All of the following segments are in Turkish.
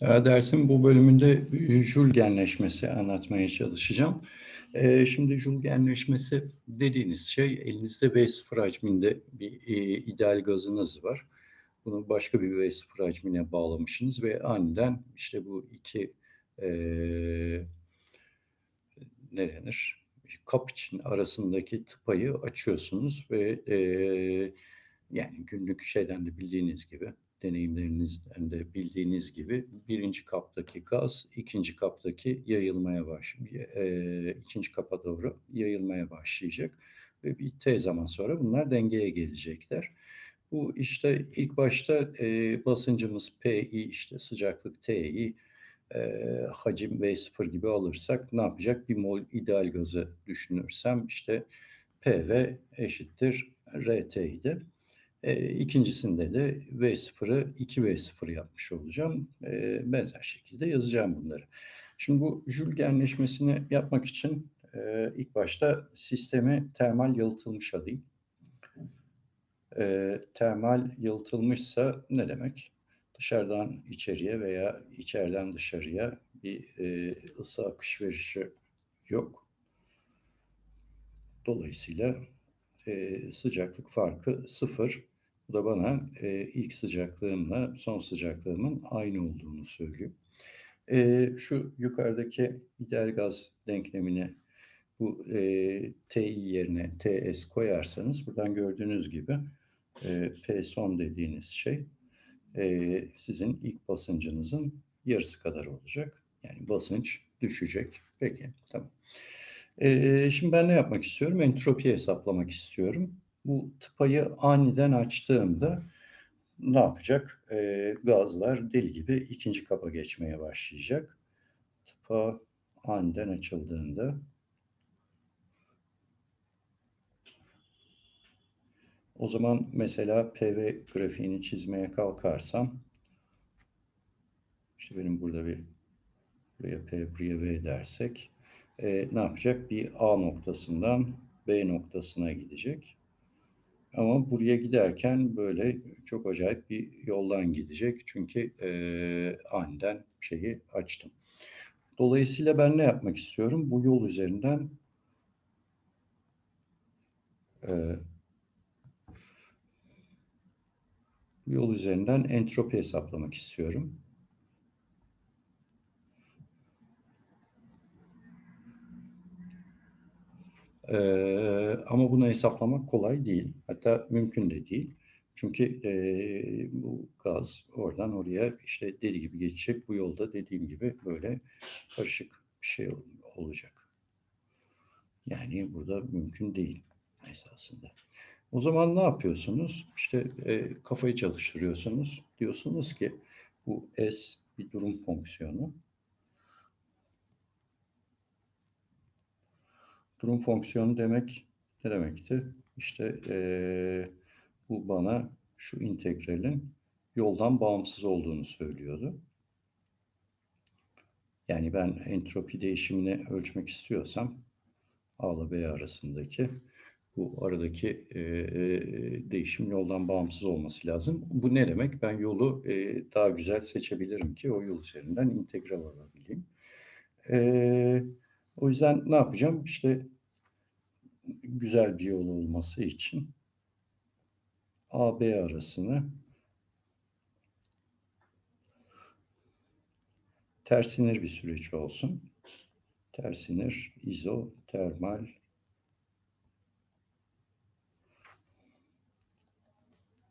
Dersin bu bölümünde Joule genleşmesi anlatmaya çalışacağım. Ee, Şimdi Joule genleşmesi dediğiniz şey elinizde V0 hacminde bir e, ideal gazınız var. Bunu başka bir V0 hacmine bağlamışsınız ve aniden işte bu iki e, ne denir? Kap için arasındaki tıpayı açıyorsunuz ve e, yani günlük şeyden de bildiğiniz gibi deneyimlerinizden de bildiğiniz gibi birinci kaptaki gaz ikinci kaptaki yayılmaya baş, e, ikinci kapa doğru yayılmaya başlayacak ve bir t zaman sonra bunlar dengeye gelecekler. Bu işte ilk başta e, basıncımız Pi işte sıcaklık Ti e, hacim V0 gibi alırsak ne yapacak? Bir mol ideal gazı düşünürsem işte PV eşittir RT idi. E, ikincisinde de V0'ı 2V0 yapmış olacağım. E, benzer şekilde yazacağım bunları. Şimdi bu Joule genleşmesini yapmak için e, ilk başta sistemi termal yalıtılmış alayım. E, termal yalıtılmışsa ne demek? Dışarıdan içeriye veya içeriden dışarıya bir e, ısı akış verişi yok. Dolayısıyla e, sıcaklık farkı sıfır. Bu da bana e, ilk sıcaklığımla son sıcaklığımın aynı olduğunu söylüyor. E, şu yukarıdaki ideal gaz denklemine bu e, Ti yerine Ts koyarsanız buradan gördüğünüz gibi e, P son dediğiniz şey e, sizin ilk basıncınızın yarısı kadar olacak. Yani basınç düşecek. Peki tamam. E, şimdi ben ne yapmak istiyorum? Entropi hesaplamak istiyorum bu tıpayı aniden açtığımda ne yapacak? E, gazlar deli gibi ikinci kapa geçmeye başlayacak. Tıpa aniden açıldığında o zaman mesela PV grafiğini çizmeye kalkarsam işte benim burada bir buraya P buraya V dersek e, ne yapacak? Bir A noktasından B noktasına gidecek. Ama buraya giderken böyle çok acayip bir yoldan gidecek. Çünkü e, aniden şeyi açtım. Dolayısıyla ben ne yapmak istiyorum? Bu yol üzerinden e, yol üzerinden entropi hesaplamak istiyorum. Ee, ama bunu hesaplamak kolay değil. Hatta mümkün de değil. Çünkü e, bu gaz oradan oraya işte deli gibi geçecek. Bu yolda dediğim gibi böyle karışık bir şey olacak. Yani burada mümkün değil esasında. O zaman ne yapıyorsunuz? İşte e, kafayı çalıştırıyorsunuz. Diyorsunuz ki bu S bir durum fonksiyonu. Durum fonksiyonu demek ne demekti? İşte ee, bu bana şu integralin yoldan bağımsız olduğunu söylüyordu. Yani ben entropi değişimini ölçmek istiyorsam A ile B arasındaki bu aradaki e, değişim yoldan bağımsız olması lazım. Bu ne demek? Ben yolu e, daha güzel seçebilirim ki o yol üzerinden integral alabileyim. E, o yüzden ne yapacağım? İşte güzel bir yol olması için AB arasını tersinir bir süreç olsun. Tersinir, izotermal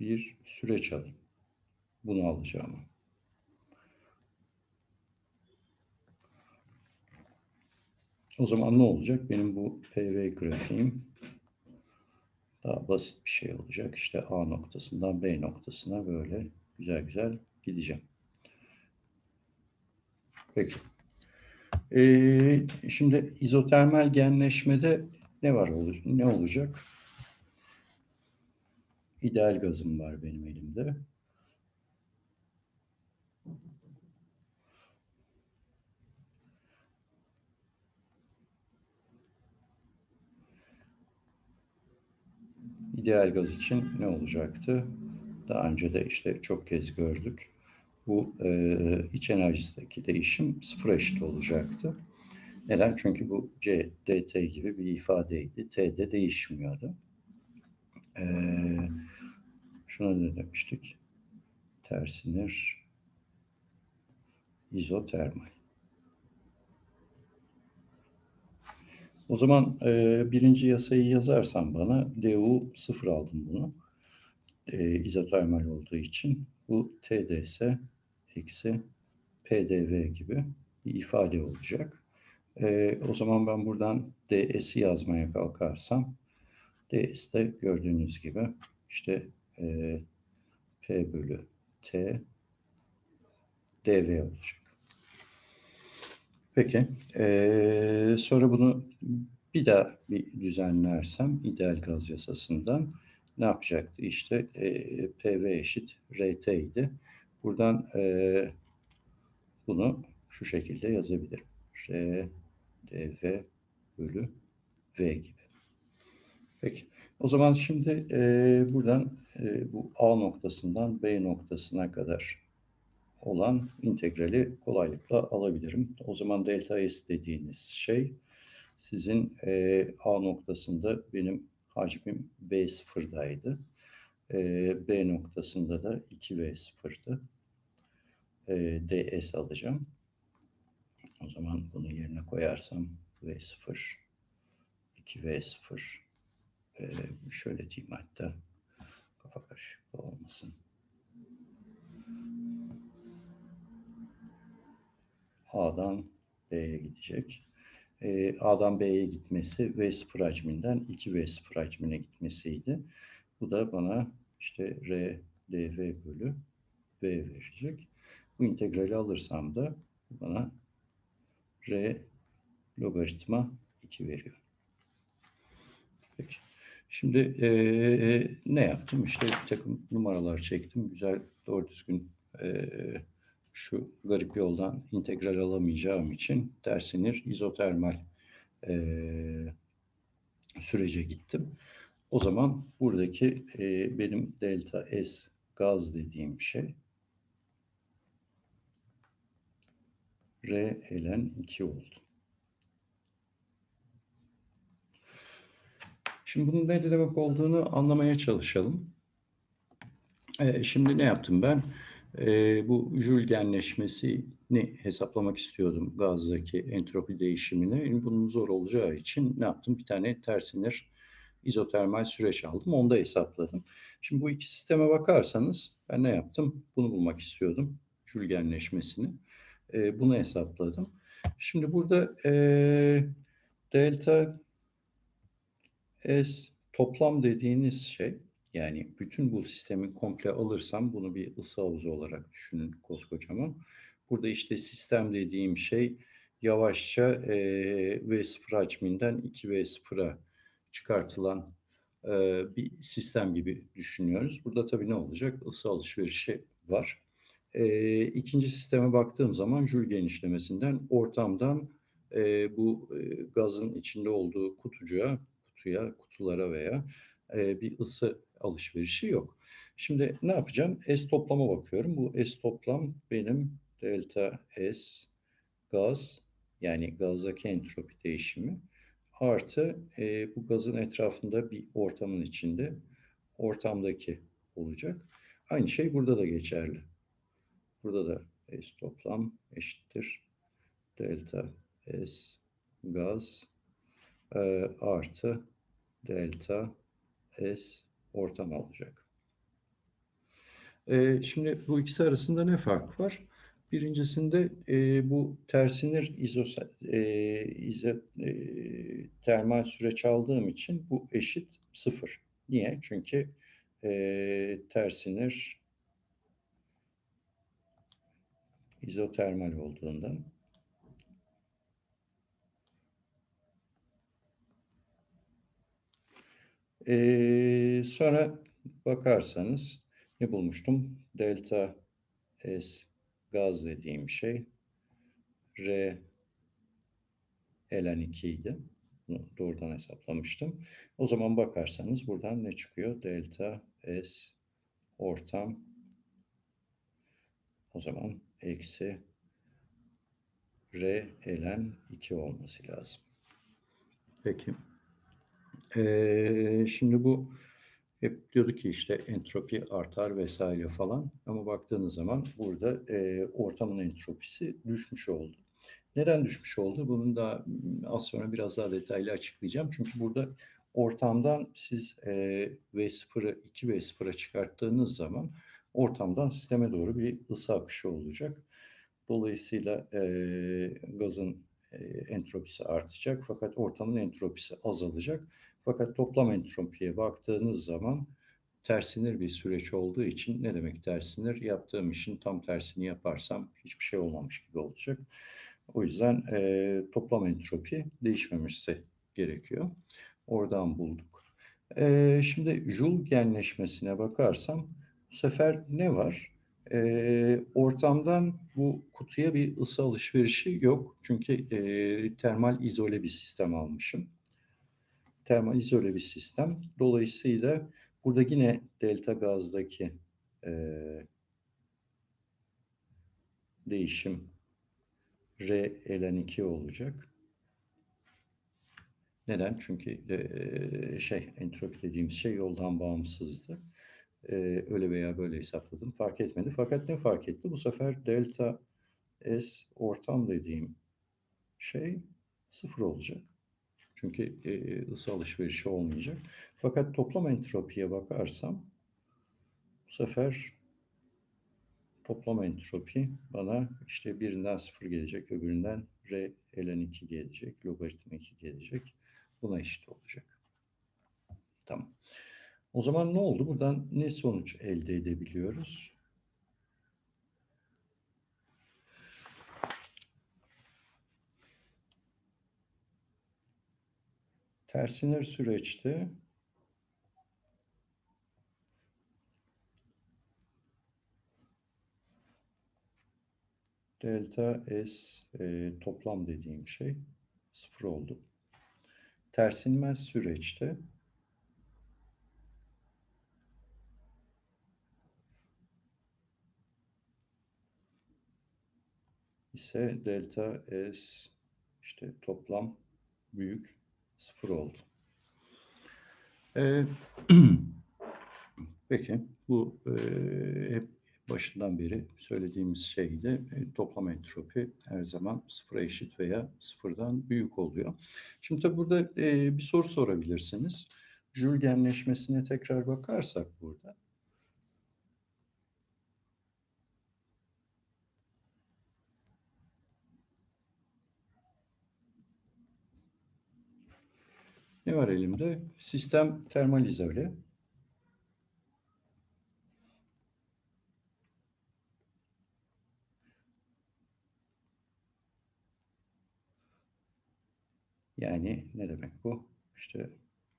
bir süreç alayım. Bunu alacağım. O zaman ne olacak? Benim bu PV grafiğim daha basit bir şey olacak. İşte A noktasından B noktasına böyle güzel güzel gideceğim. Peki. Ee, şimdi izotermal genleşmede ne var ne olacak? İdeal gazım var benim elimde. İdeal gaz için ne olacaktı? Daha önce de işte çok kez gördük. bu e, iç enerjisindeki değişim sıfıra eşit olacaktı. Neden? Çünkü bu C, dt gibi bir ifadeydi. T de değişmiyordu. Ee, şuna ne demiştik? Tersinir izotermal. O zaman e, birinci yasayı yazarsam bana du sıfır aldım bunu. E, izotermal olduğu için bu TDS eksi PDV gibi bir ifade olacak. E, o zaman ben buradan DS'i yazmaya kalkarsam ds de gördüğünüz gibi işte e, P bölü T dV olacak. Peki. E, sonra bunu bir daha bir düzenlersem ideal gaz yasasından ne yapacaktı? İşte e, PV eşit RT idi. Buradan e, bunu şu şekilde yazabilirim. R dv bölü v gibi. Peki. O zaman şimdi e, buradan e, bu A noktasından B noktasına kadar olan integrali kolaylıkla alabilirim. O zaman delta S dediğiniz şey sizin e, A noktasında benim hacmim B0'daydı. E, B noktasında da 2V0'dı. E, ds alacağım. O zaman bunu yerine koyarsam V0, 2V0, ee, şöyle diyeyim hatta kafa karışıklığı olmasın. A'dan B'ye gidecek. Ee, A'dan B'ye gitmesi V0 hacminden 2V0 hacmine gitmesiydi. Bu da bana işte R dv bölü V verecek. Bu integrali alırsam da bana R logaritma 2 veriyor. Peki. Şimdi e, ne yaptım? İşte bir takım numaralar çektim. Güzel, doğru düzgün e, şu garip yoldan integral alamayacağım için tersinir izotermal e, sürece gittim. O zaman buradaki e, benim delta S gaz dediğim şey R ln 2 oldu. Şimdi bunun ne demek olduğunu anlamaya çalışalım. Ee, şimdi ne yaptım ben? Ee, bu Joule genleşmesini hesaplamak istiyordum gazdaki entropi değişimini. Bunun zor olacağı için ne yaptım? Bir tane tersinir izotermal süreç aldım. Onu da hesapladım. Şimdi bu iki sisteme bakarsanız ben ne yaptım? Bunu bulmak istiyordum. Joule genleşmesini. Ee, bunu hesapladım. Şimdi burada e, delta S toplam dediğiniz şey yani bütün bu sistemi komple alırsam bunu bir ısı havuzu olarak düşünün koskocaman. Burada işte sistem dediğim şey yavaşça e, V0 hacminden 2V0'a çıkartılan e, bir sistem gibi düşünüyoruz. Burada tabii ne olacak? Isı alışverişi var. E, ikinci sisteme baktığım zaman Joule genişlemesinden ortamdan e, bu e, gazın içinde olduğu kutucuğa kutuya, kutulara veya e, bir ısı alışverişi yok. Şimdi ne yapacağım? S toplama bakıyorum. Bu S toplam benim delta S gaz yani gazdaki entropi değişimi artı e, bu gazın etrafında bir ortamın içinde ortamdaki olacak. Aynı şey burada da geçerli. Burada da S toplam eşittir delta S gaz e, artı delta S ortam olacak. Ee, şimdi bu ikisi arasında ne fark var? Birincisinde e, bu tersinir izos, e, e, süreç aldığım için bu eşit sıfır. Niye? Çünkü e, tersinir izotermal olduğundan Ee, sonra bakarsanız ne bulmuştum? Delta S gaz dediğim şey R ln 2 idi. Doğrudan hesaplamıştım. O zaman bakarsanız buradan ne çıkıyor? Delta S ortam O zaman eksi R elen 2 olması lazım. Peki. Şimdi bu hep diyorduk ki işte entropi artar vesaire falan ama baktığınız zaman burada e, ortamın entropisi düşmüş oldu. Neden düşmüş oldu? Bunun da az sonra biraz daha detaylı açıklayacağım. Çünkü burada ortamdan siz e, V0'ı 2V0'a çıkarttığınız zaman ortamdan sisteme doğru bir ısı akışı olacak. Dolayısıyla e, gazın e, entropisi artacak fakat ortamın entropisi azalacak. Fakat toplam entropiye baktığınız zaman tersinir bir süreç olduğu için ne demek tersinir? Yaptığım işin tam tersini yaparsam hiçbir şey olmamış gibi olacak. O yüzden e, toplam entropi değişmemesi gerekiyor. Oradan bulduk. E, şimdi Joule genleşmesine bakarsam bu sefer ne var? E, ortamdan bu kutuya bir ısı alışverişi yok. Çünkü e, termal izole bir sistem almışım. Termal izole bir sistem. Dolayısıyla burada yine delta gazdaki e, değişim R ln 2 olacak. Neden? Çünkü e, şey entropi dediğimiz şey yoldan bağımsızdı. E, öyle veya böyle hesapladım. Fark etmedi. Fakat ne fark etti? Bu sefer delta S ortam dediğim şey sıfır olacak. Çünkü e, ısı alışverişi olmayacak. Fakat toplam entropiye bakarsam bu sefer toplam entropi bana işte birinden sıfır gelecek, öbüründen R ln 2 gelecek, logaritma 2 gelecek. Buna eşit olacak. Tamam. O zaman ne oldu? Buradan ne sonuç elde edebiliyoruz? Tersinir süreçte delta S e, toplam dediğim şey sıfır oldu. Tersinmez süreçte ise delta S işte toplam büyük sıfır oldu. Ee, peki bu e, hep başından beri söylediğimiz şeyde e, toplam entropi her zaman sıfıra eşit veya sıfırdan büyük oluyor. Şimdi tabi burada e, bir soru sorabilirsiniz. Joule genleşmesine tekrar bakarsak burada. Ne var elimde? Sistem termal izole. Yani ne demek bu? İşte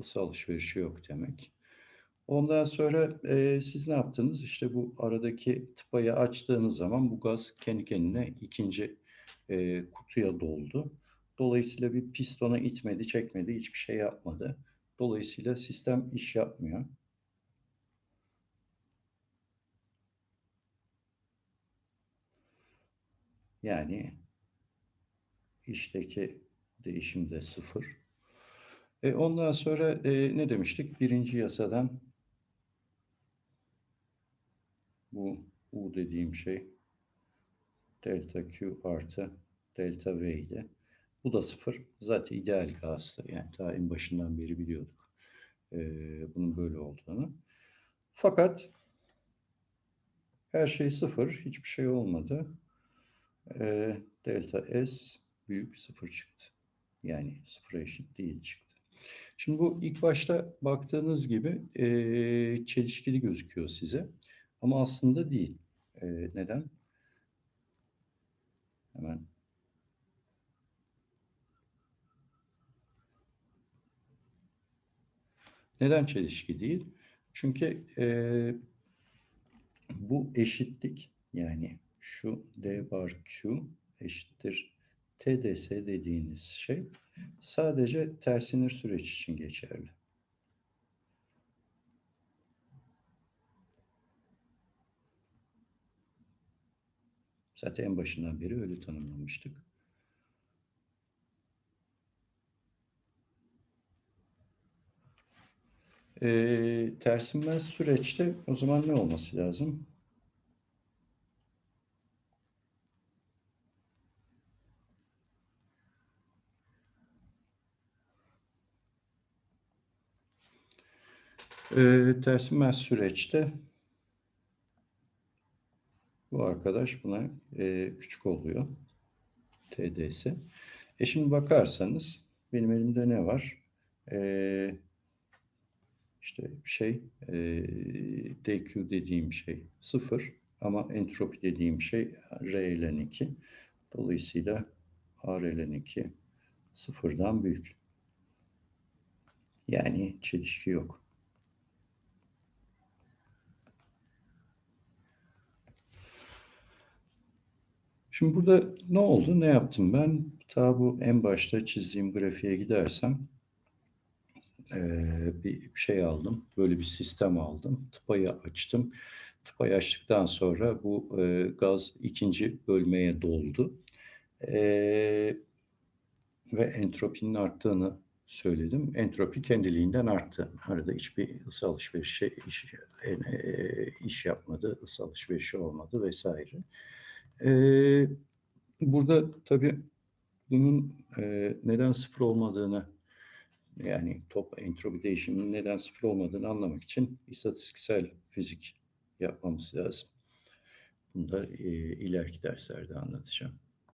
ısı alışverişi yok demek. Ondan sonra e, siz ne yaptınız? İşte bu aradaki tıpayı açtığınız zaman bu gaz kendi kendine ikinci e, kutuya doldu. Dolayısıyla bir pistona itmedi, çekmedi, hiçbir şey yapmadı. Dolayısıyla sistem iş yapmıyor. Yani işteki değişim de sıfır. E ondan sonra e, ne demiştik? Birinci yasadan bu U dediğim şey delta Q artı delta V ile bu da sıfır. Zaten ideal gazdı. Yani ta en başından beri biliyorduk e, bunun böyle olduğunu. Fakat her şey sıfır. Hiçbir şey olmadı. E, delta S büyük sıfır çıktı. Yani sıfıra eşit değil çıktı. Şimdi bu ilk başta baktığınız gibi e, çelişkili gözüküyor size. Ama aslında değil. E, neden? Hemen Neden çelişki değil? Çünkü e, bu eşitlik yani şu D bar Q eşittir TDS dediğiniz şey sadece tersinir süreç için geçerli. Zaten en başından beri öyle tanımlamıştık. Ee, tersinmez süreçte o zaman ne olması lazım? Ee, tersinmez süreçte bu arkadaş buna e, küçük oluyor. TDS. E şimdi bakarsanız benim elimde ne var? E, işte şey e, DQ dediğim şey sıfır ama entropi dediğim şey R ln 2. Dolayısıyla R ln 2 sıfırdan büyük. Yani çelişki yok. Şimdi burada ne oldu? Ne yaptım ben? Ta bu en başta çizdiğim grafiğe gidersem bir şey aldım. Böyle bir sistem aldım. Tıpayı açtım. Tıpayı açtıktan sonra bu gaz ikinci bölmeye doldu. Ve entropinin arttığını söyledim. Entropi kendiliğinden arttı. Arada hiçbir ısı alışverişi iş, iş yapmadı, ısı alışverişi olmadı vesaire. Burada tabii bunun neden sıfır olmadığını yani top entropi değişiminin neden sıfır olmadığını anlamak için istatistiksel fizik yapmamız lazım. Bunu da e, ileriki derslerde anlatacağım.